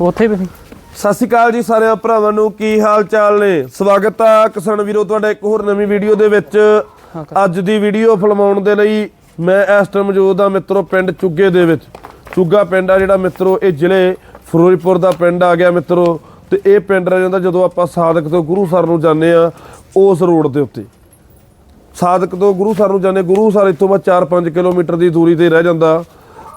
ਉੱਥੇ ਵੀ। ਸਤਿ ਸ਼੍ਰੀ ਅਕਾਲ ਜੀ ਸਾਰਿਆਂ ਭਰਾਵਾਂ ਨੂੰ ਕੀ ਹਾਲ ਚਾਲ ਨੇ? ਸਵਾਗਤ ਆ ਕਿਸਾਨ ਵੀਰੋ ਤੁਹਾਡਾ ਇੱਕ ਹੋਰ ਨਵੀਂ ਵੀਡੀਓ ਦੇ ਵਿੱਚ। ਅੱਜ ਦੀ ਵੀਡੀਓ ਫਿਲਮਾਉਣ ਦੇ ਲਈ ਮੈਂ ਇਸ ਟਾਈਮ ਮੌਜੂਦ ਆ ਮਿੱਤਰੋ ਪਿੰਡ ਚੁੱਗੇ ਦੇ ਵਿੱਚ। ਚੁੱਗਾ ਪਿੰਡ ਆ ਜਿਹੜਾ ਮਿੱਤਰੋ ਇਹ ਜ਼ਿਲ੍ਹੇ ਫਿਰੋਜ਼ਪੁਰ ਦਾ ਪਿੰਡ ਆ ਗਿਆ ਮਿੱਤਰੋ। ਤੇ ਇਹ ਪਿੰਡ ਰਹਿ ਜਾਂਦਾ ਜਦੋਂ ਆਪਾਂ ਸਾਦਕ ਤੋਂ ਗੁਰੂ ਸਰ ਨੂੰ ਜਾਂਦੇ ਆ ਉਸ ਰੋਡ ਦੇ ਉੱਤੇ। ਸਾਦਕ ਤੋਂ ਗੁਰੂ ਸਰ ਨੂੰ ਜਾਂਦੇ ਗੁਰੂ ਸਰ ਇੱਥੋਂ ਬਸ 4-5 ਕਿਲੋਮੀਟਰ ਦੀ ਦੂਰੀ ਤੇ ਰਹਿ ਜਾਂਦਾ।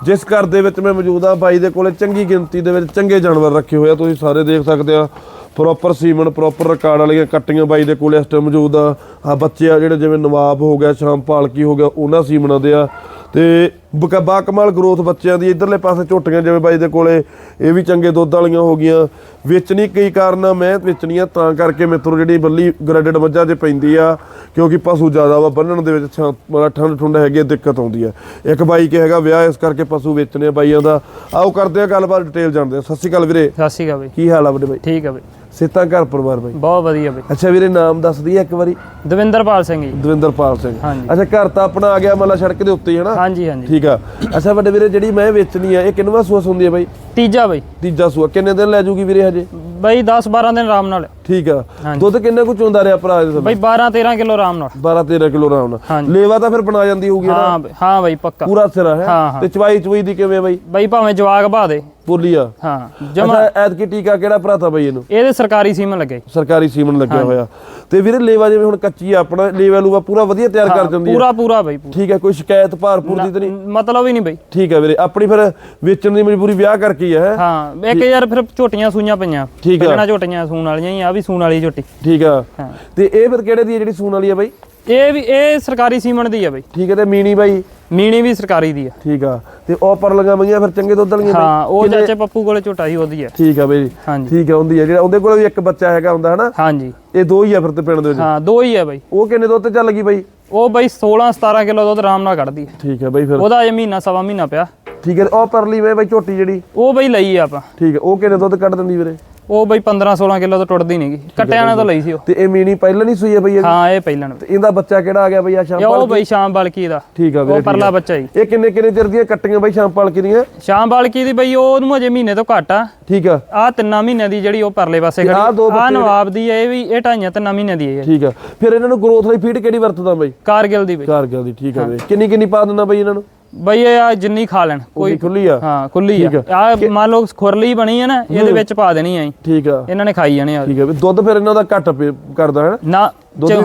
ਜਿਸ ਘਰ ਦੇ ਵਿੱਚ ਮੈਂ ਮੌਜੂਦ ਆ ਬਾਈ ਦੇ ਕੋਲੇ ਚੰਗੀ ਗਿਣਤੀ ਦੇ ਵਿੱਚ ਚੰਗੇ ਜਾਨਵਰ ਰੱਖੇ ਹੋਏ ਆ, ਤੁਸੀਂ ਸਾਰੇ ਦੇਖ ਸਕਦੇ ਆ। ਪ੍ਰੋਪਰ ਸੀਮਨ ਪ੍ਰੋਪਰ ਰਿਕਾਰਡ ਵਾਲੀਆਂ ਕੱਟੀਆਂ ਬਾਈ ਦੇ ਕੋਲੇ ਇਸ ਟਾਈਮ ਮੌਜੂਦ ਆ। ਆ ਬੱਚੇ ਆ ਜਿਹੜੇ ਜਿਵੇਂ ਨਵਾਬ ਹੋ ਗਿਆ, ਸ਼ਾਮ ਪਾਲਕੀ ਹੋ ਗਿਆ, ਉਹਨਾਂ ਸੀਮਨਾਂ ਦੇ ਆ। ਤੇ ਬਕ- ਬਾਕਮਾਲ ਗਰੋਥ ਬੱਚਿਆਂ ਦੀ ਇਧਰਲੇ ਪਾਸੇ ਝੋਟੀਆਂ ਜਿਵੇਂ ਬਾਈ ਦੇ ਕੋਲੇ ਇਹ ਵੀ ਚੰਗੇ ਦੁੱਧ ਵਾਲੀਆਂ ਹੋ ਗਈਆਂ। ਵੇਚਣੀ ਕਈ ਕਾਰਨ ਮੈਂ ਵੇਚਣੀਆਂ ਤਾਂ ਕਰਕੇ ਮਿੱਤਰੋ ਜਿਹੜੀ ਬੱਲੀ ਗ੍ਰੈਡਡ ਮੱਝਾਂ 'ਚ ਪੈਂਦੀ ਆ ਕਿਉਂਕਿ ਪਸ਼ੂ ਜ਼ਿਆਦਾ ਵਾ ਬੰਨਣ ਦੇ ਵਿੱਚ ਮਤਲਬ ਠੰਡ ਠੁੰਡ ਹੈਗੀ ਦਿੱਕਤ ਆਉਂਦੀ ਆ। ਇੱਕ ਬਾਈ ਕੇ ਹੈਗਾ ਵਿਆਹ ਇਸ ਕਰਕੇ ਪਸ਼ੂ ਵੇਚਣੇ ਬਾਈਆਂ ਦਾ। ਆਓ ਕਰਦੇ ਆ ਗੱਲਬਾਤ ਡਿਟੇਲ ਜਾਣਦੇ ਆ। ਸਤਿ ਸ਼੍ਰੀ ਅਕਾਲ ਵੀਰੇ। ਸਤਿ ਸ਼੍ਰੀ ਅਕਾਲ ਬਈ। ਕੀ ਹਾਲ ਆ ਵੱਡੇ ਬਾਈ? ਠੀਕ ਆ ਬਈ। ਸਿੱਤਾ ਘਰ ਪਰਿਵਾਰ ਬਾਈ। ਬਹੁਤ ਵਧੀਆ ਬਈ। ਅੱਛਾ ਵੀਰੇ ਨਾਮ ਦੱਸ ਦਈਏ ਇੱਕ ਵਾਰੀ। ਦਵਿੰਦਰਪਾਲ ਸਿੰਘ ਜੀ। ਦਵਿੰਦਰਪਾਲ ਸਿੰਘ। ਹਾਂਜੀ। ਅੱਛਾ ਘਰ ਤਾਂ ਆਪਣਾ ਆ ਗਿਆ ਮਤਲਬ ਸੜਕ ਦੇ ਉੱਤੇ ਹੀ ਹੈ ਨਾ ਹਾਂਜੀ ਹਾਂਜੀ। ਠੀਕ ਆ। ਅੱਛਾ ਵੱਡੇ ਵੀਰੇ ਜਿਹੜੀ ਮੈਂ ਵੇਚਣੀ ਆ ਇਹ ਕਿੰਨਵਾ ਸੂਸ ਹੁੰਦੀ ਆ ਬਾਈ? ਤੀਜਾ ਬਈ। ਤੀਜਾ ਸੂਆ। ਕਿੰਨੇ ਦਿਨ ਲੈ ਜੂਗੀ ਵੀਰੇ ਹਜੇ? ਬਈ 10 12 ਦਿਨ ਆਰਾਮ ਨਾਲ। ਠੀਕ ਆ। ਹਾਂਜੀ। ਦੁੱਧ ਕਿੰਨਾ ਕੁ ਚੋਂਦਾ ਰਿਹਾ ਭਰਾ ਦੇ ਬਈ 12 13 ਕਿਲੋ ਆਰਾਮ ਨਾਲ। 12 13 ਕਿਲੋ ਆਰਾਮ ਨਾਲ। ਹਾਂਜੀ। ਲੇਵਾ ਤਾਂ ਫਿਰ ਬਣਾ ਜਾਂਦੀ ਹੋਊਗੀ ਨਾ ਹਾਂ ਬਈ ਹਾਂ ਬਈ ਪੱਕਾ। ਪੂਰਾ ਸਿਰਾ ਹੈ? ਹਾਂ, ਹਾਂ। ਤੇ ਚਵਾਈ ਚਵਾਈ ਦੀ ਕਿਵੇਂ ਬਾਈ? ਬਈ ਭਾਵੇਂ ਜਵਾਗ ਦੇ। ਬੋਲੀ ਆ। ਹਾਂ ਜਮਾ। ਐਤਕੀ ਟੀਕਾ ਕਿਹੜਾ ਭਰਾ ਤਾ ਬਾਈ ਇਹਨੂੰ? ਇਹਦੇ ਸਰਕਾਰੀ ਸੀਮਨ ਲੱਗੇ। ਸਰਕਾਰੀ ਸੀਮਨ ਲੱਗਿਆ ਹੋਇਆ। ਤੇ ਵੀਰੇ ਲੇਵਾ ਜਿਵੇਂ ਹੁਣ ਕੱਚੀ ਆ ਆਪਣਾ ਲੇਵਾ ਲੂਵਾ ਪੂਰਾ ਵਧੀਆ ਤਿਆਰ ਕਰ ਜਾਂਦੀ ਆ। ਪੂਰਾ ਪੂਰਾ ਬਈ ਠੀਕ ਹੈ ਕੋਈ ਸ਼ਿਕਾਇਤ ਭਾਰਪੂਰ ਦੀ ਤਾਂ ਨਹੀਂ? ਮਤਲਬ ਹੀ ਨਹੀਂ ਬਈ। ਠੀਕ ਹੈ ਵੀਰੇ ਆਪਣੀ ਫਿਰ ਵੇਚਣ ਦੀ ਮਜਬੂਰੀ ਵਿਆਹ ਕਰਕੇ ਹੀ ਹੈ ਹੈਂ? ਹਾਂ ਇੱਕ ਯਾਰ ਫਿਰ ਝੋਟੀਆਂ ਸੂਈਆਂ ਪਈਆਂ। ਪਹਿਲਾਂ ਝੋਟੀਆਂ ਸੂਣ ਵਾਲੀਆਂ ਹੀ ਆ ਵੀ ਸੂਣ ਵਾਲੀ ਝੋਟੀ। ਠੀਕ ਆ। ਹਾਂ। ਤੇ ਇਹ ਫਿਰ ਕਿਹੜੇ ਦੀ ਹੈ ਜਿਹੜੀ ਸੂਣ ਵਾਲੀ ਆ ਬਾਈ? ਇਹ ਵੀ ਇਹ ਸਰਕਾਰੀ ਸੀਮਨ ਦੀ ਆ ਬਈ। ਠੀਕ ਹੈ ਤੇ ਮੀਣੀ ਬਾਈ? ਮੀਣੀ ਵੀ ਸਰਕਾਰੀ ਦੀ ਆ। ਠੀਕ ਆ। ਤੇ ਉਹ ਪਰ ਲਗਾ ਮਈਆਂ ਫਿਰ ਚੰਗੇ ਦੁੱਧ ਵਾਲੀਆਂ? ਹਾਂ ਉਹ ਚਾਚੇ ਪੱਪੂ ਕੋਲੇ ਝੋਟਾ ਸੀ ਉਹਦੀ ਆ। ਠੀਕ ਆ ਬਾਈ। ਠੀਕ ਆ ਹੁੰਦੀ ਆ। ਜਿਹੜਾ ਉਹਦੇ ਕੋਲ ਵੀ ਇੱਕ ਬੱਚਾ ਹੈਗਾ ਹੁੰਦਾ ਹਨਾ? ਹਾਂਜੀ। ਇਹ ਦੋ ਹੀ ਆ ਫਿਰ ਤੇ ਪਿੰਡ ਦੇ ਵਿੱਚ। ਹਾਂ ਦੋ ਹੀ ਆ ਬਈ। ਉਹ ਕਿੰਨੇ ਦੁੱਧ ਚੱਲ ਗਈ ਬਾਈ? ਉਹ ਬਈ 16 17 ਕਿਲੋ ਦੁੱਧ ਆਰਾਮ ਨਾਲ ਕੱਢਦੀ ਹੈ ਠੀਕ ਆ ਬਾਈ ਫਿਰ। ਉਹਦਾ ਅਜੇ ਮਹੀਨਾ ਸਵਾ ਮਹੀਨਾ ਪਿਆ। ਠੀਕ ਹੈ ਉਹ ਪਰਲੀ ਵੇ ਬਾਈ ਝੋਟੀ ਜਿਹੜੀ। ਉਹ ਬਈ ਲਈ ਆ ਆਪਾਂ। ਠੀਕ ਆ ਉਹ ਕਿੰਨੇ ਦੁੱਧ ਕੱਢ ਦਿੰਦੀ ਵੀਰੇ? ਉਹ ਬਈ 15 16 ਕਿਲੋ ਤੋਂ ਟੁੱਟਦੀ ਨਹੀਂਗੀ ਕੱਟਿਆਂ ਨਾਲ ਤਾਂ ਲਈ ਸੀ ਉਹ। ਤੇ ਇਹ ਮੀਣੀ ਪਹਿਲਾਂ ਨਹੀਂ ਸੂਈ ਆ ਬਈ ਇਹ? ਹਾਂ ਇਹ ਪਹਿਲਣ ਤੇ ਇਹਦਾ ਬੱਚਾ ਕਿਹੜਾ ਆ ਗਿਆ ਬਈ ਆ ਇਹ ਉਹ ਬਈ ਸ਼ਾਮ ਬਾਲਕੀ ਦਾ। ਠੀਕ ਆ ਵੀਰੇ ਉਹ ਪਰਲਾ ਬੱਚਾ ਜੀ ਇਹ ਕਿੰਨੇ ਕਿੰਨੇ ਚਿਰ ਦੀਆਂ ਕੱਟੀਆਂ ਬਾਈ ਸ਼ਾਮ ਪਾਲਕੀ ਦੀਆਂ? ਸ਼ਾਮ ਬਾਲਕੀ ਦੀ ਬਈ ਉਹਨੂੰ ਅਜੇ ਮਹੀਨੇ ਤੋਂ ਘੱਟ ਆ। ਠੀਕ ਆ। ਆ ਤਿੰਨਾਂ ਮਹੀਨਿਆਂ ਦੀ ਜਿਹੜੀ ਉਹ ਪਰਲੇ ਪਾਸੇ ਤੇ ਆਹ ਦੋ ਖੜੀ ਆ ਨਵਾਬ ਦੀ ਹੈ ਇਹ ਵੀ ਇਹ ਢਾਈਆਂ ਤਿੰਨਾਂ ਮਹੀਨਿਆਂ ਦੀ ਹੈ ਠੀਕ ਆ। ਫਿਰ ਇਹਨਾਂ ਨੂੰ ਗਰੋਥ ਲਈ ਫੀਡ ਕਿਹੜੀ ਵਰਤਦਾ ਬਾਈ? ਕਾਰਗਿਲ ਦੀ ਬਈ। ਕਾਰਗਿਲ ਦੀ ਠੀਕ ਆ ਵੀਰੇ ਕਿੰਨੀ ਕਿੰਨੀ ਪਾ ਦਿੰਦਾ ਬਾਈ ਇਹਨਾਂ ਨੂੰ? ਬਈ ਇਹ ਆ ਜਿੰਨੀ ਖਾ ਲੈਣ ਕੋਈ ਖੁੱਲੀ ਆ? ਹਾਂ ਖੁੱਲੀ ਆ। ਆ। ਮੰਨ ਲਓ ਖੁਰਲੀ ਬਣੀ ਹੈ ਨਾ ਇਹਦੇ ਵਿੱਚ ਪਾ ਦੇਣੀ ਆ ਠੀਕ ਆ। ਇਹਨਾਂ ਨੇ ਖਾਈ ਜਾਣੇ ਆ। ਠੀਕ ਆ। ਵੀ ਦੁੱਧ ਫਿਰ ਇਹਨਾਂ ਦਾ ਘੱਟ ਕਰਦਾ ਹੈ ਨਾ?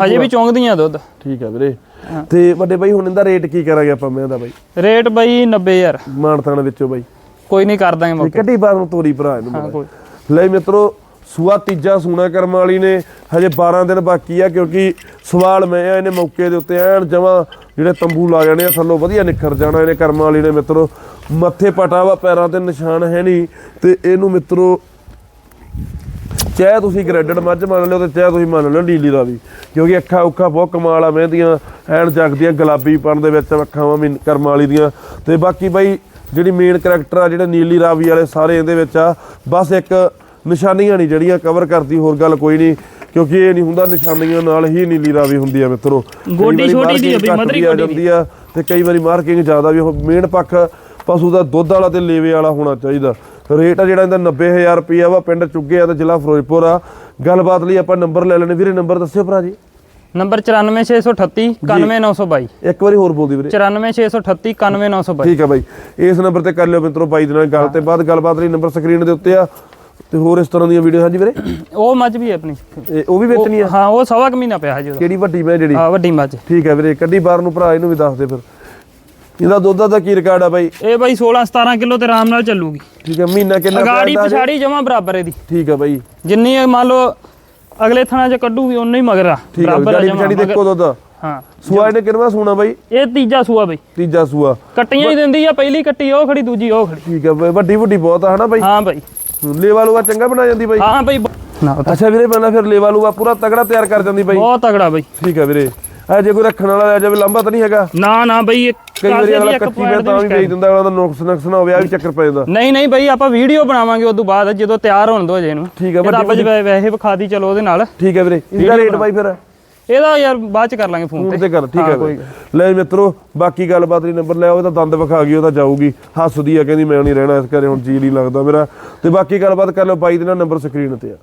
ਹਜੇ ਵੀ ਚੌਂਕਦੀਆਂ ਦੁੱਧ। ਠੀਕ ਆ ਵੀਰੇ। ਤੇ ਵੱਡੇ ਬਾਈ ਹੁਣ ਇਹਦਾ ਰੇਟ ਕੀ ਕਰਾਂਗੇ ਆਪਾਂ ਮੈਂ ਦਾ ਬਾਈ? ਰੇਟ ਬਈ 90000 ਮਾਨਤਾਨ ਵਿੱਚੋਂ ਬਾਈ। ਕੋਈ ਨਹੀਂ ਕਰ ਦਾਂਗੇ ਮੌਕੇ। ਕੱਢੀ ਬਾਹਰ ਨੂੰ ਤੋਰੀ ਭਰਾ ਇਹਨੂੰ ਲੈ ਮਿੱਤਰੋ ਸੂਆ ਤੀਜਾ ਸੂਣਾ ਕਰਮ ਵਾਲੀ ਨੇ, ਹਜੇ 12 ਦਿਨ ਬਾਕੀ ਆ, ਕਿਉਂਕਿ ਸਵਾਲ ਮੈਂ ਆ, ਇਹਨੇ ਮੌਕੇ ਦੇ ਉੱਤੇ ਐਨ ਜਮਾ ਜਿਹੜੇ ਤੰਬੂ ਲਾ ਜਾਣੇ ਆ, ਥੱਲੋਂ ਵਧੀਆ ਨਿਖਰ ਜਾਣਾ ਇਹਨੇ ਕਰਮ ਵਾਲੀ ਨੇ, ਮਿੱਤਰੋ। ਮੱਥੇ ਪਟਾ ਵਾ, ਪੈਰਾਂ ਤੇ ਨਿਸ਼ਾਨ ਹੈ ਨਹੀਂ, ਤੇ ਇਹਨੂੰ ਮਿੱਤਰੋ, ਚਾਹੇ ਤੁਸੀਂ ਗ੍ਰੈਡਡ ਮੱਝ ਮੰਨ ਲਿਓ, ਤੇ ਚਾਹੇ ਤੁਸੀਂ ਮੰਨ ਲਿਓ ਨੀਲੀ ਦਾ ਵੀ, ਕਿਉਂਕਿ ਅੱਖਾਂ ਉੱਖਾਂ ਬਹੁਤ ਕਮਾਲ ਆ, ਮਹਿੰਦੀਆਂ ਐਨ ਜਗਦੀਆਂ, ਗੁਲਾਬੀਪਣ ਦੇ ਵਿੱਚ ਅੱਖਾਂ ਵਾ ਮੀਨ ਕਰਮ ਵਾਲੀ ਦੀਆਂ। ਤੇ ਬਾਕੀ ਬਾਈ, ਜਿਹੜੀ ਮੇਨ ਕੈਰੈਕਟਰ ਆ, ਜਿਹੜੇ ਨੀਲੀ ਰਾਵੀ ਵਾਲੇ ਸਾਰੇ ਇਹਦੇ ਵਿੱਚ ਆ, ਬਸ ਇੱਕ ਨਿਸ਼ਾਨੀਆਂ ਨਹੀਂ ਜਿਹੜੀਆਂ ਕਵਰ ਕਰਦੀ ਹੋਰ ਗੱਲ ਕੋਈ ਨਹੀਂ ਕਿਉਂਕਿ ਇਹ ਨਹੀਂ ਹੁੰਦਾ ਨਿਸ਼ਾਨੀਆਂ ਨਾਲ ਹੀ ਨੀਲੀ ਰਾਵੀ ਹੁੰਦੀ ਆ ਮਿੱਤਰੋ। ਗੋਡੀ ਛੋਟੀ ਦੀ ਵੀ, ਆ ਗੋਡੀ ਆ ਤੇ ਕਈ ਵਾਰੀ ਮਾਰਕਿੰਗ ਜ਼ਿਆਦਾ ਵੀ ਉਹ ਮੇਨ ਪੱਖ ਪਸ਼ੂ ਦਾ ਦੁੱਧ ਵਾਲਾ ਤੇ ਲੇਵੇ ਵਾਲਾ ਹੋਣਾ ਚਾਹੀਦਾ। ਰੇਟ ਆ ਜਿਹੜਾ ਇਹਦਾ 90000 ਰੁਪਿਆ ਵਾ ਪਿੰਡ ਚੁੱਗੇ ਆ ਤੇ ਜ਼ਿਲ੍ਹਾ ਫਿਰੋਜ਼ਪੁਰ ਆ। ਗੱਲਬਾਤ ਲਈ ਆਪਾਂ ਨੰਬਰ ਲੈ ਲੈਣੇ ਵੀਰੇ ਨੰਬਰ ਦੱਸਿਓ ਭਰਾ ਜੀ। ਨੰਬਰ 94638 91922 ਇੱਕ ਵਾਰੀ ਹੋਰ ਬੋਲ ਦੀ ਵੀਰੇ 94638 91922 ਠੀਕ ਆ ਬਾਈ। ਇਸ ਨੰਬਰ ਤੇ ਕਰ ਲਿਓ ਮਿੱਤਰੋ ਬਾਈ ਦੇ ਨਾਲ ਗੱਲ ਤੇ ਬਾਅਦ ਗੱਲਬਾਤ ਲਈ ਨੰਬਰ ਸਕਰੀਨ ਦੇ ਉੱਤੇ ਆ। ਤੇ ਹੋਰ ਇਸ ਤਰ੍ਹਾਂ ਦੀਆਂ ਵੀਡੀਓ ਹਾਂਜੀ ਵੀਰੇ? ਉਹ ਮੱਝ ਵੀ ਹੈ ਆਪਣੀ। ਇਹ ਉਹ ਵੀ ਵੇਚਣੀ ਆ? ਹਾਂ ਉਹ ਸਵਾ ਕੁ ਮਹੀਨਾ ਪਿਆ ਹਜੇ ਉਹਦਾ। ਕਿਹੜੀ ਵੱਡੀ ਮੈਂ ਜਿਹੜੀ? ਹਾਂ ਵੱਡੀ ਮੱਝ। ਠੀਕ ਆ ਵੀਰੇ ਕੱਢੀ ਬਾਹਰ ਨੂੰ ਭਰਾ ਇਹਨੂੰ ਵੀ ਦੱਸ ਦੇ ਫਿਰ। ਇਹਦਾ ਦੁੱਧ ਦਾ ਕੀ ਰਿਕਾਰਡ ਆ ਬਾਈ? ਇਹ ਬਾਈ 16 17 ਕਿਲੋ ਤੇ ਆਰਾਮ ਨਾਲ ਚੱਲੂਗੀ। ਠੀਕ ਆ ਮਹੀਨਾ ਕਿੰਨਾ ਹਜੇ? ਪਿਛਾੜੀ ਜਮਾ ਬਰਾਬਰ ਇਹਦੀ। ਠੀਕ ਆ ਬਾਈ। ਜਿੰਨੀ ਮੰਨ ਲਓ ਅਗਲੇ ਥਾਣਾ ਚ ਕੱਢੂਗੀ ਉਨਾ ਹੀ ਮਗਰ ਆ। ਬਰਾਬਰ ਆ ਗਾੜੀ ਜਮਾਂ। ਦੇਖੋ ਦੁੱਧ। ਹਾਂ ਸੂਆ ਇਹਨੇ ਕਿੰਨਵਾ ਸੂਣਾ ਬਾਈ? ਇਹ ਤੀਜਾ ਸੂਆ ਬਈ। ਤੀਜਾ ਸੂਆ। ਕੱਟੀਆਂ ਹੀ ਦਿੰਦੀ ਆ ਪਹਿਲੀ ਕੱਟੀ ਉਹ ਖੜੀ ਦੂਜੀ ਉਹ ਖੜੀ। ਠੀਕ ਬਾਈ, ਵੱਡੀ ਵੱਡੀ ਬਹੁਤ ਆ ਹਨਾ ਬਾਈ? ਹਾਂ ਬਾਈ। ਲੇਵਾ ਲੂਆ ਚੰਗਾ ਬਣਾ ਜਾਂਦੀ ਬਾਈ। ਹਾਂ ਬਾਈ ਨਾ ਅੱਛਾ ਵੀਰੇ ਪਹਿਲਾਂ ਫਿਰ ਲੇਵਾ ਲੂਆ ਪੂਰਾ ਤਗੜਾ ਤਿਆਰ ਕਰ ਜਾਂਦੀ ਬਾਈ। ਬਹੁਤ ਤਗੜਾ ਬਾਈ। ਠੀਕ ਆ ਵੀਰੇ। ਐ ਜੇ ਕੋਈ ਰੱਖਣ ਵਾਲਾ ਆ ਜਾਵੇ ਲੰਬਾ ਤਾਂ ਨਹੀਂ ਹੈਗਾ। ਨਾ ਨਾ ਬਾਈ ਇੱਕ ਕਈ ਵਾਰੀ ਦੀ ਅਗਲਾ ਇੱਕ ਕੱਚੀ ਮੈਂ ਦੀ ਤਾਂ ਵੀ। ਵੇਚ ਦਿੰਦਾ ਉਹਦਾ ਨੁਕਸ ਨੁਕਸ ਨਾ ਹੋਵੇ ਆ ਵੀ ਚੱਕਰ ਪੈ ਜਾਂਦਾ। ਨਹੀਂ ਨਹੀਂ ਬਾਈ ਆਪਾਂ ਵੀਡੀਓ ਬਣਾਵਾਂਗੇ ਉਸ ਤੋਂ ਬਾਅਦ ਜਦੋਂ ਤਿਆਰ ਹੋਣ ਦੋ ਜੇ ਇਹਨੂੰ। ਠੀਕ ਆ, ਇਹ ਰੱਬ ਜੀ ਵੈ- ਵੈਸੇ ਵਿਖਾ ਦੀ ਚਲੋ ਉਹਦੇ ਨਾਲ। ਠੀਕ ਹੈ ਵੀਰੇ ਇਹਦਾ ਰੇਟ ਬਾਈ ਫਿਰ। ਇਹਦਾ ਯਾਰ ਬਾਅਦ ਚ ਕਰ ਲਾਂਗੇ ਫੋਨ ਫੋਨ ਤੇ। ਕਰ ਠੀਕ ਹਾਂ, ਹੈ ਕੋਈ। ਲੈ ਮਿੱਤਰੋ ਬਾਕੀ ਗੱਲਬਾਤ ਨਹੀਂ ਨੰਬਰ ਲੈ ਉਹ ਤਾਂ ਦੰਦ ਵਿਖਾ ਗਈ ਉਹ ਤਾਂ ਜਾਊਗੀ। ਹੱਸਦੀ ਆ ਕਹਿੰਦੀ ਮੈਂ ਨਹੀਂ ਰਹਿਣਾ ਇਸ ਘਰੇ ਹੁਣ ਜੀ ਨਹੀਂ ਲੱਗਦਾ ਮੇਰਾ। ਤੇ ਬਾਕੀ ਗੱਲਬਾਤ ਕਰ ਲਓ ਬਾਈ ਦੇ ਨਾਲ ਨੰਬਰ ਸਕਰੀਨ ਤੇ ਆ।